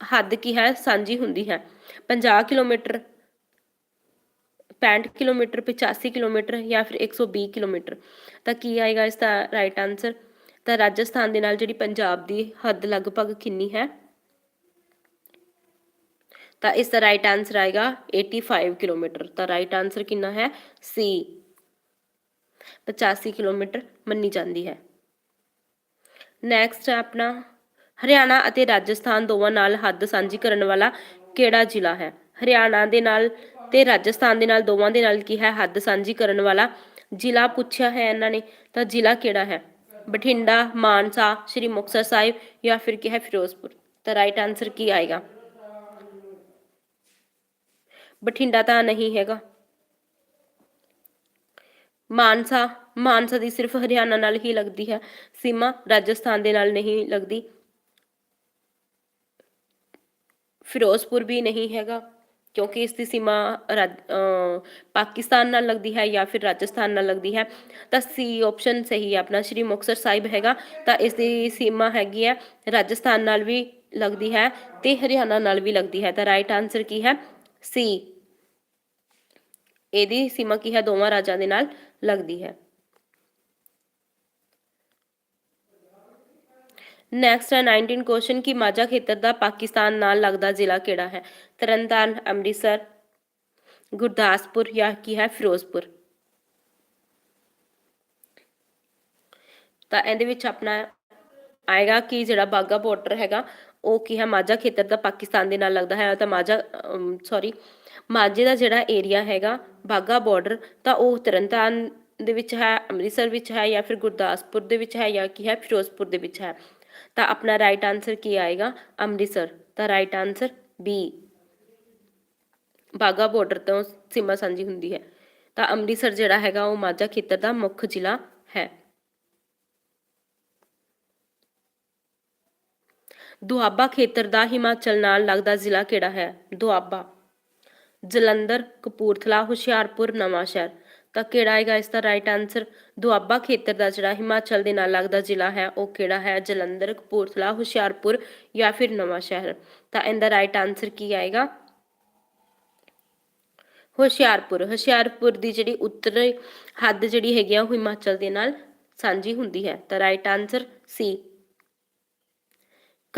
ਹੱਦ ਕੀ ਹੈ, ਸਾਂਝੀ ਹੁੰਦੀ ਹੈ। 50 ਕਿਲੋਮੀਟਰ 65 ਕਿਲੋਮੀਟਰ 85 ਕਿਲੋਮੀਟਰ ਜਾਂ ਫਿਰ 120 ਕਿਲੋਮੀਟਰ। ਤਾਂ ਕੀ ਆਏਗਾ ਇਸ ਦਾ ਰਾਈਟ ਆਨਸਰ ਤਾਂ ਰਾਜਸਥਾਨ ਦੇ ਨਾਲ ਜਿਹੜੀ ਪੰਜਾਬ ਦੀ ਹੱਦ ਲਗਭਗ ਕਿੰਨੀ ਹੈ? ਤਾਂ ਇਸ ਦਾ ਰਾਈਟ ਆਨਸਰ ਆਏਗਾ 85 ਕਿਲੋਮੀਟਰ। ਤਾਂ ਰਾਈਟ ਆਨਸਰ ਕਿੰਨਾ ਹੈ? ਸੀ 85 ਕਿਲੋਮੀਟਰ ਮੰਨੀ ਜਾਂਦੀ ਹੈ। ਨੈਕਸਟ ਆਪਣਾ। ਹਰਿਆਣਾ ਅਤੇ ਰਾਜਸਥਾਨ ਦੋਵਾਂ ਨਾਲ ਹੱਦ ਸਾਂਝੀ ਕਰਨ ਵਾਲਾ ਕਿਹੜਾ ਜ਼ਿਲ੍ਹਾ ਹੈ? ਹਰਿਆਣਾ ਦੇ ਨਾਲ ਤੇ ਰਾਜਸਥਾਨ ਦੇ ਨਾਲ ਦੋਵਾਂ ਦੇ ਨਾਲ ਕੀ ਹੈ? ਹੱਦ ਸਾਂਝੀ ਕਰਨ ਵਾਲਾ ਜ਼ਿਲ੍ਹਾ ਪੁੱਛਿਆ ਹੈ ਇਹਨਾਂ ਨੇ। ਤਾਂ ਜ਼ਿਲ੍ਹਾ ਕਿਹੜਾ ਹੈ? ਬਠਿੰਡਾ, ਮਾਨਸਾ, ਸ਼੍ਰੀ ਮੁਕਤਸਰ ਸਾਹਿਬ ਜਾਂ ਫਿਰ ਕੀ ਹੈ? ਫਿਰੋਜ਼ਪੁਰ। ਤਾਂ ਰਾਈਟ ਆਨਸਰ ਕੀ ਆਏਗਾ? ਬਠਿੰਡਾ ਤਾਂ ਨਹੀਂ ਹੈਗਾ। ਮਾਨਸਾ ਮਾਨਸਾ ਦੀ ਸਿਰਫ ਹਰਿਆਣਾ ਨਾਲ ਹੀ ਲੱਗਦੀ ਹੈ। ਸੀਮਾ ਰਾਜਸਥਾਨ ਦੇ ਨਾਲ ਨਹੀਂ ਲੱਗਦੀ। ਫਿਰੋਜ਼ਪੁਰ ਵੀ ਨਹੀਂ ਹੈਗਾ, ਕਿਉਂਕਿ ਇਸ ਦੀ ਸੀਮਾ ਰਾਜ- ਪਾਕਿਸਤਾਨ ਨਾਲ ਲੱਗਦੀ ਹੈ ਜਾਂ ਫਿਰ ਰਾਜਸਥਾਨ ਨਾਲ ਲੱਗਦੀ ਹੈ। ਤਾਂ ਸੀ ਆਪਸ਼ਨ ਸਹੀ ਹੈ, ਆਪਣਾ ਸ਼੍ਰੀ ਮੁਕਤਸਰ ਸਾਹਿਬ ਹੈਗਾ, ਤਾਂ ਇਸ ਦੀ ਸੀਮਾ ਹੈਗੀ ਹੈ, ਰਾਜਸਥਾਨ ਨਾਲ ਵੀ ਲੱਗਦੀ ਹੈ ਤੇ ਹਰਿਆਣਾ ਨਾਲ ਵੀ ਲੱਗਦੀ ਹੈ। ਤਾਂ ਰਾਈਟ ਆਨਸਰ ਕੀ ਹੈ? ਸੀ। ਇਹਦੀ ਸੀਮਾ ਕੀ ਹੈ? ਦੋਵਾਂ ਰਾਜਾਂ ਦੇ ਨਾਲ ਲੱਗਦੀ ਹੈ। ਨੈਕਸਟ ਹੈ 19 ਕੁਐਸਚਨ ਕਿ ਮਾਝਾ ਖੇਤਰ ਦਾ ਪਾਕਿਸਤਾਨ ਨਾਲ ਲੱਗਦਾ ਜ਼ਿਲ੍ਹਾ ਕਿਹੜਾ ਹੈ? ਤਰਨਤਾਰਨ, ਅੰਮ੍ਰਿਤਸਰ, ਗੁਰਦਾਸਪੁਰ ਜਾਂ ਕੀ ਹੈ? ਫਿਰੋਜ਼ਪੁਰ। ਤਾਂ ਇਹਦੇ ਵਿੱਚ ਆਪਣਾ ਆਏਗਾ ਕਿ ਜਿਹੜਾ ਬਾਗਾ ਬਾਰਡਰ ਹੈਗਾ, ਉਹ ਕੀ ਹੈ? ਮਾਝਾ ਖੇਤਰ ਦਾ ਪਾਕਿਸਤਾਨ ਦੇ ਨਾਲ ਲੱਗਦਾ ਹੈ। ਤਾਂ ਮਾਝਾ ਸੌਰੀ ਮਾਝੇ ਦਾ ਜਿਹੜਾ ਏਰੀਆ ਹੈਗਾ ਬਾਗਾ ਬਾਰਡਰ ਤਾਂ ਉਹ ਤਰਨਤਾਰਨ ਦੇ ਵਿੱਚ ਹੈ, ਅੰਮ੍ਰਿਤਸਰ ਵਿੱਚ ਹੈ ਜਾਂ ਫਿਰ ਗੁਰਦਾਸਪੁਰ ਦੇ ਵਿੱਚ ਹੈ ਜਾਂ ਕੀ ਹੈ, ਫਿਰੋਜ਼ਪੁਰ ਦੇ ਵਿੱਚ ਹੈ। ਤਾਂ ਆਪਣਾ ਰਾਈਟ ਆਨਸਰ ਕੀ ਆਏਗਾ? ਅੰਮ੍ਰਿਤਸਰ। ਤਾਂ right answer B Wagah border ਤੋਂ ਸੀਮਾ ਸਾਂਝੀ ਹੁੰਦੀ ਹੈ। ਤਾਂ ਅੰਮ੍ਰਿਤਸਰ ਜਿਹੜਾ ਹੈਗਾ, ਉਹ ਮਾਝਾ ਖੇਤਰ ਦਾ ਮੁੱਖ ਜ਼ਿਲ੍ਹਾ ਹੈ। ਦੁਆਬਾ ਖੇਤਰ ਦਾ ਹਿਮਾਚਲ ਨਾਲ ਲੱਗਦਾ ਜ਼ਿਲ੍ਹਾ ਕਿਹੜਾ ਹੈ? ਦੁਆਬਾ। ਜਲੰਧਰ, ਕਪੂਰਥਲਾ, ਹੁਸ਼ਿਆਰਪੁਰ ਨਵਾਂਸ਼ਹਿਰ ਤਾਂ ਕਿਹੜਾ ਆਏਗਾ ਇਸ ਦਾ ਰਾਈਟ ਆਨਸਰ ਦੁਆਬਾ ਖੇਤਰ ਦਾ ਜਿਹੜਾ ਹਿਮਾਚਲ ਦੇ ਨਾਲ ਲੱਗਦਾ ਜ਼ਿਲ੍ਹਾ ਹੈ, ਉਹ ਕਿਹੜਾ ਹੈ? ਜਲੰਧਰ, ਕਪੂਰਥਲਾ, ਹੁਸ਼ਿਆਰਪੁਰ ਜਾਂ ਫਿਰ ਨਵਾਂਸ਼ਹਿਰ ਤਾਂ ਇਹਦਾ ਰਾਈਟ ਆਨਸਰ ਕੀ ਆਏਗਾ? ਹੁਸ਼ਿਆਰਪੁਰ। ਹੁਸ਼ਿਆਰਪੁਰ ਦੀ ਜਿਹੜੀ ਉੱਤਰੀ ਹੱਦ ਜਿਹੜੀ ਹੈਗੀ ਆ, ਉਹ ਹਿਮਾਚਲ ਦੇ ਨਾਲ ਸਾਂਝੀ ਹੁੰਦੀ ਹੈ। ਤਾਂ ਰਾਈਟ ਆਨਸਰ ਸੀ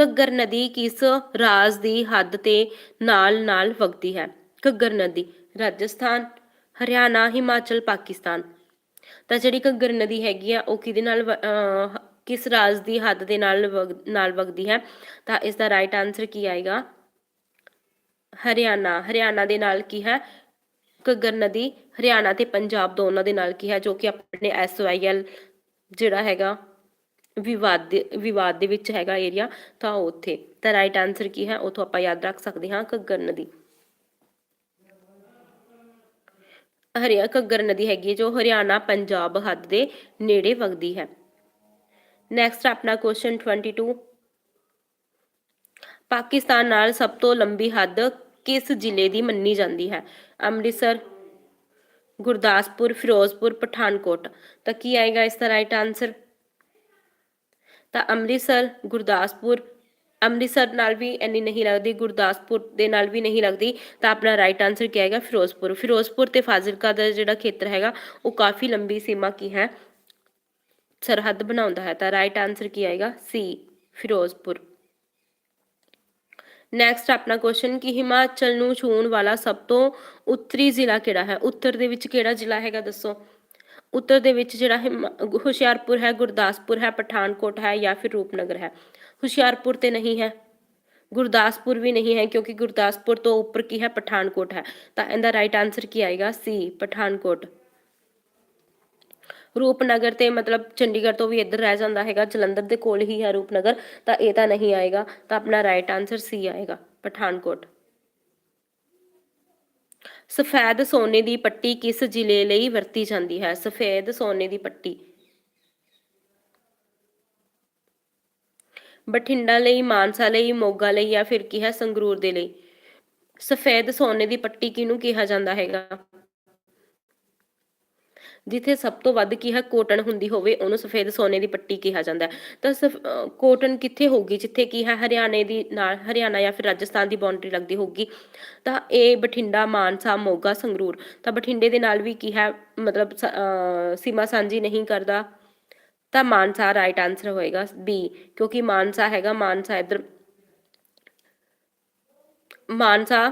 ਘੱਗਰ ਨਦੀ ਕਿਸ ਰਾਜ ਦੀ ਹੱਦ ਤੇ ਨਾਲ-ਨਾਲ ਵਗਦੀ ਹੈ? ਘੱਗਰ ਨਦੀ, ਰਾਜਸਥਾਨ, ਹਰਿਆਣਾ, ਹਿਮਾਚਲ, ਪਾਕਿਸਤਾਨ। ਤਾਂ ਜਿਹੜੀ ਘੱਗਰ ਨਦੀ ਹੈਗੀ ਆ, ਉਹ ਕਿਹਦੇ ਨਾਲ ਕਿਸ ਰਾਜ ਦੀ ਹੱਦ ਦੇ ਨਾਲ ਵਗ- ਨਾਲ ਵਗਦੀ ਹੈ? ਤਾਂ ਇਸ ਦਾ ਰਾਈਟ ਆਨਸਰ ਕੀ ਆਏਗਾ? ਹਰਿਆਣਾ। ਹਰਿਆਣਾ ਦੇ ਨਾਲ ਕੀ ਹੈ? ਘੱਗਰ ਨਦੀ, ਹਰਿਆਣਾ ਤੇ ਪੰਜਾਬ ਦੋਨਾਂ ਦੇ ਨਾਲ ਕੀ ਹੈ, ਜੋ ਕਿ ਆਪਣੇ ਐਸਵਾਈਐਲ ਜਿਹੜਾ ਹੈਗਾ, ਵਿਵਾਦ ਦੇ ਵਿਵਾਦ ਦੇ ਵਿੱਚ ਹੈਗਾ ਏਰੀਆ ਤਾਂ ਉੱਥੇ। ਤਾਂ ਰਾਈਟ ਆਨਸਰ ਕੀ ਹੈ? ਉਥੋਂ ਆਪਾਂ ਯਾਦ ਰੱਖ ਸਕਦੇ ਹਾਂ, ਘੱਗਰ ਨਦੀ। ਹਰਿਆ ਘੱਗਰ ਨਦੀ ਹੈਗੀ ਹੈ, ਜੋ ਹਰਿਆਣਾ, ਪੰਜਾਬ ਹੱਦ ਦੇ ਨੇੜੇ ਵਗਦੀ ਹੈ। ਨੈਕਸਟ ਆਪਣਾ ਕੁਐਸਚਨ 22 ਪਾਕਿਸਤਾਨ ਨਾਲ ਸਭ ਤੋਂ ਲੰਬੀ ਹੱਦ ਕਿਸ ਜ਼ਿਲ੍ਹੇ ਦੀ ਮੰਨੀ ਜਾਂਦੀ ਹੈ? ਅੰਮ੍ਰਿਤਸਰ, ਗੁਰਦਾਸਪੁਰ, ਫਿਰੋਜ਼ਪੁਰ, ਪਠਾਨਕੋਟ। ਤਾਂ ਕੀ ਆਏਗਾ ਇਸ ਦਾ ਰਾਈਟ ਆਨਸਰ ਤਾਂ ਅੰਮ੍ਰਿਤਸਰ, ਗੁਰਦਾਸਪੁਰ ਅੰਮ੍ਰਿਤਸਰ ਨਾਲ ਵੀ ਇੰਨੀ ਨਹੀਂ ਲੱਗਦੀ, ਗੁਰਦਾਸਪੁਰ ਦੇ ਨਾਲ ਵੀ ਨਹੀਂ ਲੱਗਦੀ, ਤਾਂ ਆਪਣਾ ਰਾਈਟ ਆਨਸਰ ਕੀ ਆਏਗਾ ਫਿਰੋਜ਼ਪੁਰ। ਫਿਰੋਜ਼ਪੁਰ ਤੇ ਫਾਜ਼ਿਲਕਾ ਦਾ ਜਿਹੜਾ ਖੇਤਰ ਹੈਗਾ, ਉਹ ਕਾਫੀ ਲੰਬੀ ਸੀਮਾ ਕੀ ਹੈ? ਸਰਹੱਦ ਬਣਾਉਂਦਾ ਹੈ। ਤਾਂ ਰਾਈਟ ਆਨਸਰ ਕੀ ਆਏਗਾ? ਸੀ ਫਿਰੋਜ਼ਪੁਰ। ਨੈਕਸਟ ਆਪਣਾ ਕੁਐਸਚਨ ਕਿ ਹਿਮਾਚਲ ਨੂੰ ਛੂਹਣ ਵਾਲਾ ਸਭ ਤੋਂ ਉੱਤਰੀ ਜ਼ਿਲ੍ਹਾ ਕਿਹੜਾ ਹੈ? ਉੱਤਰ ਦੇ ਵਿੱਚ ਕਿਹੜਾ ਜ਼ਿਲ੍ਹਾ ਹੈਗਾ ਦੱਸੋ? ਉੱਤਰ ਦੇ ਵਿੱਚ ਜਿਹੜਾ ਹਿਮਾ- ਹੁਸ਼ਿਆਰਪੁਰ ਹੈ, ਗੁਰਦਾਸਪੁਰ ਹੈ, ਪਠਾਨਕੋਟ ਹੈ ਜਾਂ ਫਿਰ ਰੂਪਨਗਰ ਹੈ? ਹੁਸ਼ਿਆਰਪੁਰ ਤੇ ਨਹੀਂ ਹੈ। ਗੁਰਦਾਸਪੁਰ ਵੀ ਨਹੀਂ ਹੈ ਕਿਉਂਕਿ ਗੁਰਦਾਸਪੁਰ ਤੋਂ ਉੱਪਰ ਕੀ ਹੈ? ਪਠਾਨਕੋਟ ਹੈ। ਤਾਂ ਇਹਦਾ ਰਾਈਟ ਆਨਸਰ ਕੀ ਆਏਗਾ? ਸੀ ਪਠਾਨਕੋਟ। ਰੂਪਨਗਰ ਤੇ ਮਤਲਬ ਚੰਡੀਗੜ੍ਹ ਤੋਂ ਵੀ ਇੱਧਰ ਰਹਿ ਜਾਂਦਾ ਹੈਗਾ। ਜਲੰਧਰ ਦੇ ਕੋਲ ਹੀ ਹੈ ਰੂਪਨਗਰ। ਤਾਂ ਇਹ ਤਾਂ ਨਹੀਂ ਆਏਗਾ। ਤਾਂ ਆਪਣਾ ਰਾਈਟ ਆਨਸਰ ਸੀ ਆਏਗਾ। ਪਠਾਨਕੋਟ। ਸਫੈਦ ਸੋਨੇ ਦੀ ਪੱਟੀ ਕਿਸ ਜ਼ਿਲ੍ਹੇ ਲਈ ਵਰਤੀ ਜਾਂਦੀ ਹੈ? ਸਫੈਦ ਸੋਨੇ ਦੀ ਪੱਟੀ। ਬਠਿੰਡਾ ਲਈ, ਮਾਨਸਾ ਲਈ, ਮੋਗਾ ਲਈ ਜਾਂ ਫਿਰ ਕੀ ਹੈ ਸੰਗਰੂਰ ਦੇ ਲਈ? ਸਫੈਦ ਸੋਨੇ ਦੀ ਪੱਟੀ ਕਿਹਨੂੰ ਕਿਹਾ ਜਾਂਦਾ ਹੈਗਾ? ਜਿੱਥੇ ਸਭ ਤੋਂ ਵੱਧ ਕੀ ਹੈ ਕੋਟਨ ਹੁੰਦੀ ਹੋਵੇ, ਉਹਨੂੰ ਸਫੇਦ ਸੋਨੇ ਦੀ ਪੱਟੀ ਕਿਹਾ ਜਾਂਦਾ ਤਾਂ ਸਫ- ਕੋਟਨ ਕਿੱਥੇ ਹੋਊਗੀ? ਜਿੱਥੇ ਕੀ ਹੈ ਹਰਿਆਣੇ ਦੀ ਨਾਲ, ਹਰਿਆਣਾ ਜਾਂ ਫਿਰ ਰਾਜਸਥਾਨ ਦੀ ਬਾਉਂਡਰੀ ਲੱਗਦੀ ਹੋਊਗੀ। ਤਾਂ ਇਹ ਬਠਿੰਡਾ, ਮਾਨਸਾ, ਮੋਗਾ, ਸੰਗਰੂਰ। ਤਾਂ ਬਠਿੰਡੇ ਦੇ ਨਾਲ ਵੀ ਕੀ ਹੈ, ਮਤਲਬ ਅਹ, ਸੀਮਾ ਸਾਂਝੀ ਨਹੀਂ ਕਰਦਾ। ਤਾਂ ਮਾਨਸਾ ਰਾਈਟ ਆਨਸਰ ਹੋਏਗਾ ਬੀ ਕਿਉਂਕਿ ਮਾਨਸਾ ਹੈਗਾ, ਮਾਨਸਾ ਇੱਧਰ ਮਾਨਸਾ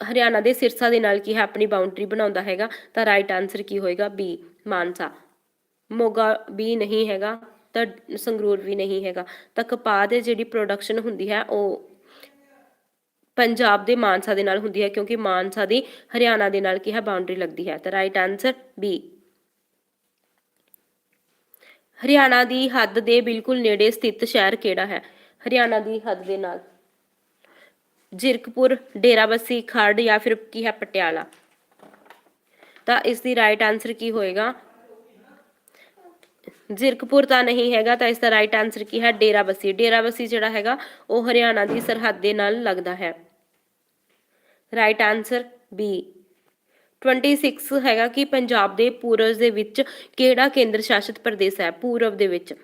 ਹਰਿਆਣਾ ਦੇ ਸਿਰਸਾ ਦੇ ਨਾਲ ਕੀ ਹੈ, ਆਪਣੀ ਬਾਉਂਡਰੀ ਬਣਾਉਂਦਾ ਹੈਗਾ, ਤਾਂ ਰਾਈਟ ਆਨਸਰ ਕੀ ਹੋਏਗਾ ਬੀ ਮਾਨਸਾ। ਮੋਗਾ ਵੀ ਨਹੀਂ ਹੈਗਾ, ਤਾਂ ਸੰਗਰੂਰ ਵੀ ਨਹੀਂ ਹੈਗਾ, ਤਾਂ ਕਪਾਹ ਦੇ ਜਿਹੜੀ ਪ੍ਰੋਡਕਸ਼ਨ ਹੁੰਦੀ ਹੈ, ਉਹ ਪੰਜਾਬ ਦੇ ਮਾਨਸਾ ਦੇ ਨਾਲ ਹੁੰਦੀ ਹੈ, ਕਿਉਂਕਿ ਮਾਨਸਾ ਦੀ ਹਰਿਆਣਾ ਦੇ ਨਾਲ ਕੀ ਹੈ ਬਾਉਂਡਰੀ ਲੱਗਦੀ ਹੈ, ਤਾਂ ਰਾਈਟ ਆਨਸਰ ਬੀ ਹਰਿਆਣਾ ਦੀ ਹੱਦ ਦੇ ਬਿਲਕੁਲ ਨੇੜੇ ਸਥਿਤ ਸ਼ਹਿਰ ਕਿਹੜਾ ਹੈ? ਹਰਿਆਣਾ ਦੀ ਹੱਦ ਦੇ ਨਾਲ। ਜਿਰਕਪੁਰ, ਡੇਰਾਬੱਸੀ, ਖਰੜ ਜਾਂ ਫਿਰ ਕੀ ਹੈ ਪਟਿਆਲਾ? ਤਾਂ ਇਸ ਦੀ ਰਾਈਟ ਆਨਸਰ ਕੀ ਹੋਏਗਾ? ਜ਼ਿਰਕਪੁਰ ਤਾਂ ਨਹੀਂ ਹੈਗਾ, ਤਾਂ ਇਸ ਦਾ ਰਾਈਟ ਆਨਸਰ ਕੀ ਹੈ? ਡੇਰਾਬੱਸੀ। ਡੇਰਾਬੱਸੀ ਜਿਹੜਾ ਹੈਗਾ, ਉਹ ਹਰਿਆਣਾ ਦੀ ਸਰਹੱਦ ਦੇ ਨਾਲ ਲੱਗਦਾ ਹੈ। ਰਾਈਟ ਆਨਸਰ ਬੀ 26 ਹੈਗਾ ਕਿ ਪੰਜਾਬ ਦੇ ਪੂਰਬ ਦੇ ਵਿੱਚ ਕਿਹੜਾ ਕੇਂਦਰ ਸ਼ਾਸਿਤ ਪ੍ਰਦੇਸ਼ ਹੈ? ਪੂਰਬ ਦੇ ਵਿੱਚ।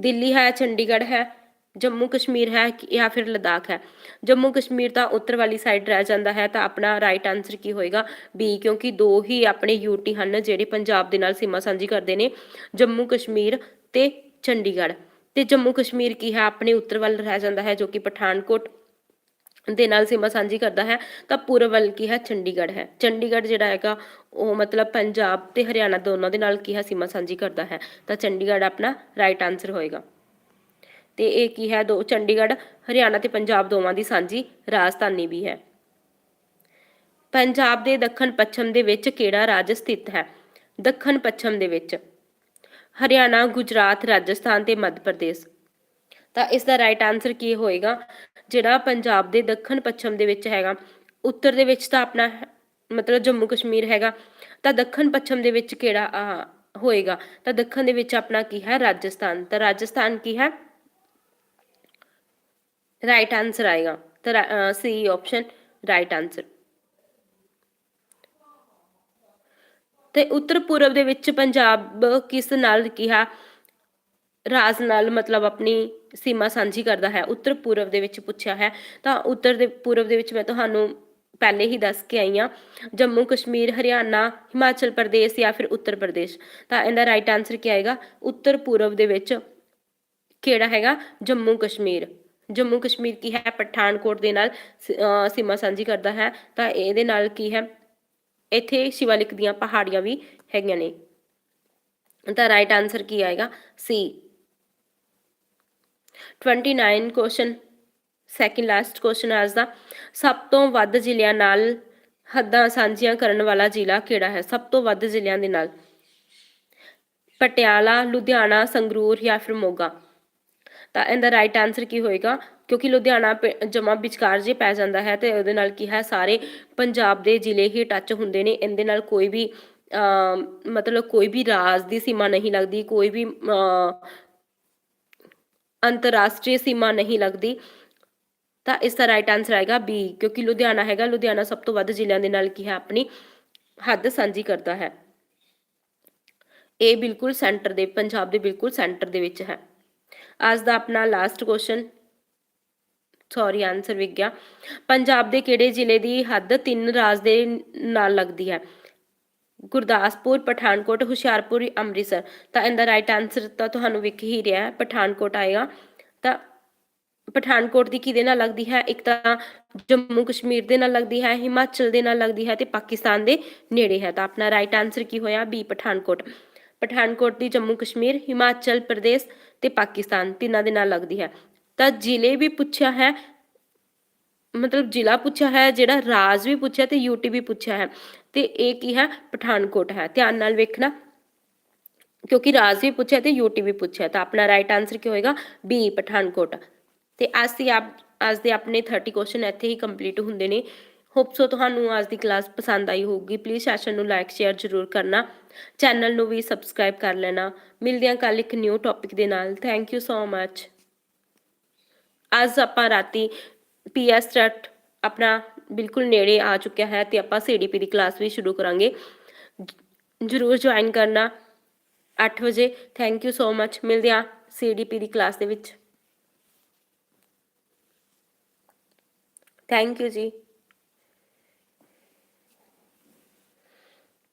ਦਿੱਲੀ ਹੈ, ਚੰਡੀਗੜ੍ਹ ਹੈ, ਜੰਮੂ ਕਸ਼ਮੀਰ ਹੈ ਜਾਂ ਫਿਰ ਲਦਾਖ ਹੈ। ਜੰਮੂ ਕਸ਼ਮੀਰ ਤਾਂ ਉੱਤਰ ਵਾਲੀ ਸਾਈਡ ਰਹਿ ਜਾਂਦਾ ਹੈ ਤਾਂ ਆਪਣਾ ਰਾਈਟ ਆਨਸਰ ਕੀ ਹੋਏਗਾ? ਬੀ ਕਿਉਂਕਿ ਦੋ ਹੀ ਆਪਣੇ ਯੂਟੀ ਹਨ ਜਿਹੜੇ ਪੰਜਾਬ ਦੇ ਨਾਲ ਸੀਮਾ ਸਾਂਝੀ ਕਰਦੇ ਨੇ, ਜੰਮੂ ਕਸ਼ਮੀਰ ਤੇ ਚੰਡੀਗੜ੍ਹ। ਤੇ ਜੰਮੂ ਕਸ਼ਮੀਰ ਕੀ ਹੈ? ਆਪਣੇ ਉੱਤਰ ਵੱਲ ਰਹਿ ਜਾਂਦਾ ਹੈ ਜੋ ਕਿ ਪਠਾਨਕੋਟ ਦੇ ਨਾਲ ਸੀਮਾ ਸਾਂਝੀ ਕਰਦਾ ਹੈ, ਤਾਂ ਪੂਰਬ ਵੱਲ ਕੀ ਹੈ? ਚੰਡੀਗੜ੍ਹ ਹੈ। ਚੰਡੀਗੜ੍ਹ ਜਿਹੜਾ ਹੈਗਾ, ਉਹ ਮਤਲਬ ਪੰਜਾਬ ਤੇ ਹਰਿਆਣਾ ਦੋਨਾਂ ਦੇ ਨਾਲ ਕੀ ਹੈ? ਸੀਮਾ ਸਾਂਝੀ ਕਰਦਾ ਹੈ। ਤਾਂ ਚੰਡੀਗੜ੍ਹ ਆਪਣਾ ਰਾਈਟ ਆਨਸਰ ਹੋਏਗਾ। ਤੇ ਇਹ ਕੀ ਹੈ? ਦੋ, ਚੰਡੀਗੜ੍ਹ, ਹਰਿਆਣਾ ਤੇ ਪੰਜਾਬ ਦੋਵਾਂ ਦੀ ਸਾਂਝੀ ਰਾਜਧਾਨੀ ਵੀ ਹੈ। ਪੰਜਾਬ ਦੇ ਦੱਖਣ ਪੱਛਮ ਦੇ ਵਿੱਚ ਕਿਹੜਾ ਰਾਜ ਸਥਿਤ ਹੈ? ਦੱਖਣ ਪੱਛਮ ਦੇ ਵਿੱਚ ਹਰਿਆਣਾ, ਗੁਜਰਾਤ, ਰਾਜਸਥਾਨ ਤੇ ਮੱਧ ਪ੍ਰਦੇਸ਼। ਤਾਂ ਇਸ ਦਾ ਰਾਈਟ ਆਨਸਰ ਕੀ ਹੋਏਗਾ? ਜਿਹੜਾ ਪੰਜਾਬ ਦੇ ਦੱਖਣ ਪੱਛਮ ਦੇ ਵਿੱਚ ਹੈਗਾ ਉੱਤਰ ਦੇ ਵਿੱਚ ਤਾਂ ਆਪਣਾ ਮਤਲਬ ਜੰਮੂ ਕਸ਼ਮੀਰ ਹੈਗਾ ਤਾਂ ਦੱਖਣ ਪੱਛਮ ਦੇ ਵਿੱਚ ਕਿਹੜਾ ਆ, ਹੋਏਗਾ? ਤਾਂ ਦੱਖਣ ਦੇ ਵਿੱਚ ਆਪਣਾ ਕੀ ਹੈ? ਰਾਜਸਥਾਨ। ਤਾਂ ਰਾਜਸਥਾਨ ਕੀ ਹੈ? ਰਾਈਟ ਆਨਸਰ ਆਏਗਾ। ਤਾਂ ਸੀ ਆਪਸ਼ਨ ਰਾਈਟ ਆਨਸਰ ਤੇ ਉੱਤਰ ਪੂਰਬ ਦੇ ਵਿੱਚ ਪੰਜਾਬ ਕਿਸ ਨਾਲ ਕਿਹਾ? ਰਾਜ ਨਾਲ ਮਤਲਬ ਆਪਣੀ ਸੀਮਾ ਸਾਂਝੀ ਕਰਦਾ ਹੈ। ਉੱਤਰ ਪੂਰਬ ਦੇ ਵਿੱਚ ਪੁੱਛਿਆ ਹੈ। ਤਾਂ ਉੱਤਰ ਦੇ ਪੂਰਬ ਦੇ ਵਿੱਚ ਮੈਂ ਤੁਹਾਨੂੰ ਪਹਿਲੇ ਹੀ ਦੱਸ ਕੇ ਆਈ ਹਾਂ। ਜੰਮੂ ਕਸ਼ਮੀਰ, ਹਰਿਆਣਾ, ਹਿਮਾਚਲ ਪ੍ਰਦੇਸ਼ ਜਾਂ ਫਿਰ ਉੱਤਰ ਪ੍ਰਦੇਸ਼। ਤਾਂ ਇਹਦਾ ਰਾਈਟ ਆਨਸਰ ਕੀ ਆਏਗਾ? ਉੱਤਰ ਪੂਰਬ ਦੇ ਵਿੱਚ ਕਿਹੜਾ ਹੈਗਾ? ਜੰਮੂ ਕਸ਼ਮੀਰ। ਜੰਮੂ ਕਸ਼ਮੀਰ ਕੀ ਹੈ? ਪਠਾਨਕੋਟ ਦੇ ਨਾਲ ਸੀਮਾ ਸਾਂਝੀ ਕਰਦਾ ਹੈ। ਤਾਂ ਇਹਦੇ ਨਾਲ ਕੀ ਹੈ? ਇੱਥੇ ਸ਼ਿਵਾਲਿਕ ਦੀਆਂ ਪਹਾੜੀਆਂ ਵੀ ਹੈਗੀਆਂ ਨੇ। ਤਾਂ ਰਾਈਟ ਆਨਸਰ ਕੀ ਆਏਗਾ? C 29 question second last question ਅੱਜ ਦਾ। ਸਭ ਤੋਂ ਵੱਧ ਜ਼ਿਲ੍ਹਿਆਂ ਨਾਲ ਹੱਦਾਂ ਸਾਂਝੀਆਂ ਕਰਨ ਵਾਲਾ ਜ਼ਿਲ੍ਹਾ ਕਿਹੜਾ ਹੈ? ਸਭ ਤੋਂ ਵੱਧ ਜ਼ਿਲ੍ਹਿਆਂ ਦੇ ਨਾਲ। ਪਟਿਆਲਾ ਲੁਧਿਆਣਾ ਸੰਗਰੂਰ ਜਾਂ ਫਿਰ ਮੋਗਾ। ਤਾਂ ਇਹਦਾ ਰਾਈਟ ਆਨਸਰ ਕੀ ਹੋਏਗਾ? ਕਿਉਂਕਿ ਲੁਧਿਆਣਾ ਜਮਾ ਵਿਚਕਾਰ ਜੇ ਪੈ ਜਾਂਦਾ ਹੈ ਤੇ ਉਹਦੇ ਨਾਲ ਕੀ ਹੈ? ਸਾਰੇ ਪੰਜਾਬ ਦੇ ਜ਼ਿਲ੍ਹੇ ਹੀ ਟੱਚ ਹੁੰਦੇ ਨੇ। ਇਹਦੇ ਨਾਲ ਕੋਈ ਵੀ ਅਮ, ਮਤਲਬ ਕੋਈ ਵੀ ਰਾਜ ਦੀ ਸੀਮਾ ਨਹੀਂ ਲੱਗਦੀ। ਕੋਈ ਵੀ ਅਮ, ਅੰਤਰਰਾਸ਼ਟਰੀ ਸੀਮਾ ਨਹੀਂ ਲੱਗਦੀ, ਤਾਂ ਇਸ ਦਾ ਰਾਈਟ ਆਨਸਰ ਆਏਗਾ ਬੀ ਕਿਉਂਕਿ ਲੁਧਿਆਣਾ ਹੈਗਾ, ਲੁਧਿਆਣਾ ਸਭ ਤੋਂ ਵੱਧ ਜ਼ਿਲ੍ਹਿਆਂ ਦੇ ਨਾਲ ਕੀ ਹੈ, ਆਪਣੀ ਹੱਦ ਸਾਂਝੀ ਕਰਦਾ ਹੈ। ਇਹ ਬਿਲਕੁਲ ਸੈਂਟਰ ਦੇ, ਪੰਜਾਬ ਦੇ ਬਿਲਕੁਲ ਸੈਂਟਰ ਦੇ ਵਿੱਚ ਹੈ। ਅੱਜ ਦਾ ਆਪਣਾ ਲਾਸਟ ਕੁਐਸਚਨ ਸੌਰੀ ਆਨਸਰ ਵਿਕ ਗਿਆ। ਪੰਜਾਬ ਦੇ ਕਿਹੜੇ ਜ਼ਿਲ੍ਹੇ ਦੀ ਹੱਦ ਤਿੰਨ ਰਾਜ ਦੇ ਨਾਲ ਲੱਗਦੀ ਹੈ? ਗੁਰਦਾਸਪੁਰ, ਪਠਾਨਕੋਟ, ਹੁਸ਼ਿਆਰਪੁਰ, ਅੰਮ੍ਰਿਤਸਰ। ਤਾਂ ਇਹਦਾ ਰਾਈਟ ਆਨਸਰ ਤਾਂ ਤੁਹਾਨੂੰ ਵਿਖ ਹੀ ਰਿਹਾ ਹੈ, ਪਠਾਨਕੋਟ ਆਏਗਾ। ਤਾਂ ਪਠਾਨਕੋਟ ਦੀ ਕਿਹਦੇ ਨਾਲ ਲੱਗਦੀ ਹੈ? ਇੱਕ ਤਾਂ ਜੰਮੂ ਕਸ਼ਮੀਰ ਦੇ ਨਾਲ ਲੱਗਦੀ ਹੈ, ਹਿਮਾਚਲ ਦੇ ਨਾਲ ਲੱਗਦੀ ਹੈ ਤੇ ਪਾਕਿਸਤਾਨ ਦੇ ਨੇੜੇ ਹੈ। ਤਾਂ ਆਪਣਾ ਰਾਈਟ ਆਨਸਰ ਕੀ ਹੋਇਆ? ਬੀ ਪਠਾਨਕੋਟ। ਪਠਾਨਕੋਟ ਦੀ ਜੰਮੂ ਕਸ਼ਮੀਰ, ਹਿਮਾਚਲ ਪ੍ਰਦੇਸ਼ ਤੇ ਪਾਕਿਸਤਾਨ ਤਿੰਨਾਂ ਦੇ ਨਾਲ ਲੱਗਦੀ ਹੈ। ਤਾਂ ਜ਼ਿਲ੍ਹੇ ਵੀ ਪੁੱਛਿਆ ਹੈ, ਮਤਲਬ ਜ਼ਿਲ੍ਹਾ ਪੁੱਛਿਆ ਹੈ, ਜਿਹੜਾ ਰਾਜ ਵੀ ਪੁੱਛਿਆ ਤੇ ਯੂਟੀ ਵੀ ਪੁੱਛਿਆ ਹੈ। ਤੇ ਇਹ ਕੀ ਹੈ? ਪਠਾਨਕੋਟ ਹੈ। ਧਿਆਨ ਨਾਲ ਵੇਖਣਾ। ਕਿਉਂਕਿ ਰਾਜ ਵੀ ਪੁੱਛਿਆ ਤੇ ਯੂਟੀ ਵੀ ਪੁੱਛਿਆ। ਤਾਂ ਆਪਣਾ ਰਾਈਟ ਆਨਸਰ ਕੀ ਹੋਏਗਾ? ਬੀ ਪਠਾਨਕੋਟ। ਤੇ ਅੱਜ ਦੀ ਆਪ ਅੱਜ ਦੇ ਆਪਣੇ 30 ਕੁਐਸਚਨ ਇੱਥੇ ਹੀ ਕੰਪਲੀਟ ਹੁੰਦੇ ਨੇ। ਹੋਪ ਸੋ ਤੁਹਾਨੂੰ ਅੱਜ ਦੀ ਕਲਾਸ ਪਸੰਦ ਆਈ ਹੋਊਗੀ। ਪਲੀਜ਼ ਸੈਸ਼ਨ ਨੂੰ ਲਾਈਕ ਸ਼ੇਅਰ ਜ਼ਰੂਰ ਕਰਨਾ। ਚੈਨਲ ਨੂੰ ਵੀ ਸਬਸਕ੍ਰਾਈਬ ਕਰ ਲੈਣਾ। ਮਿਲਦੇ ਹਾਂ ਕੱਲ ਇੱਕ ਨਿਊ ਟੌਪਿਕ ਦੇ ਨਾਲ। ਥੈਂਕ ਯੂ ਸੋ ਮੱਚ ਅੱਜ ਆਪਾਂ ਰਾਤੀ ਪੀਐਸ ਸਟਾਰਟ ਆਪਣਾ ਬਿਲਕੁਲ ਨੇੜੇ ਆ ਚੁੱਕਿਆ ਹੈ ਤੇ ਆਪਾਂ ਸੀਡੀਪੀ ਦੀ ਕਲਾਸ ਵੀ ਸ਼ੁਰੂ ਕਰਾਂਗੇ। ਜ਼ਰੂਰ ਜੁਆਇਨ ਕਰਨਾ 8 ਵਜੇ। ਥੈਂਕ ਯੂ ਸੋ ਮੱਚ ਮਿਲਦੇ ਹਾਂ ਸੀਡੀਪੀ ਦੀ ਕਲਾਸ ਦੇ ਵਿੱਚ। ਥੈਂਕ ਯੂ ਜੀ।